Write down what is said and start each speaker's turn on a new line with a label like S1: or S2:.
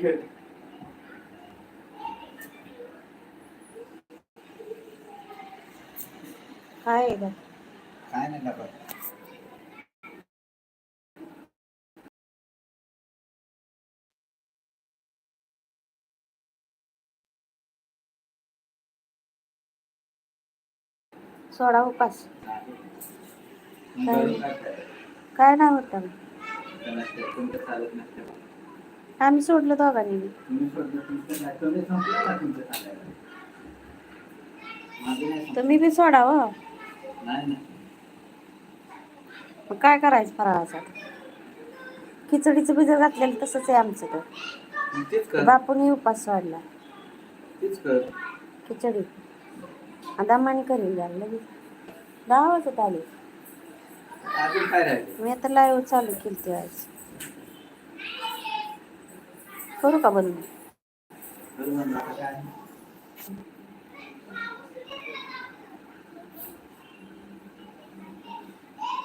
S1: खेळ
S2: काय?
S1: काय नाही डबा
S2: सोडा उपास? काय? नाही होत? आम्ही सोडलं दोघांनी.
S1: तुम्ही
S2: बी सोडा हो. मग काय करायचं फराळाचं? खिचडीचं बिजर घातलेलं तसंच आहे आमचं तर. बापूने उपास सोडला. खिचडी. दमाने करीन द्याल लगेच. दहा वाजत आले. मी आता लाईव्ह चालू केली ती आज.
S1: Suruh kamu dulu. Suruh.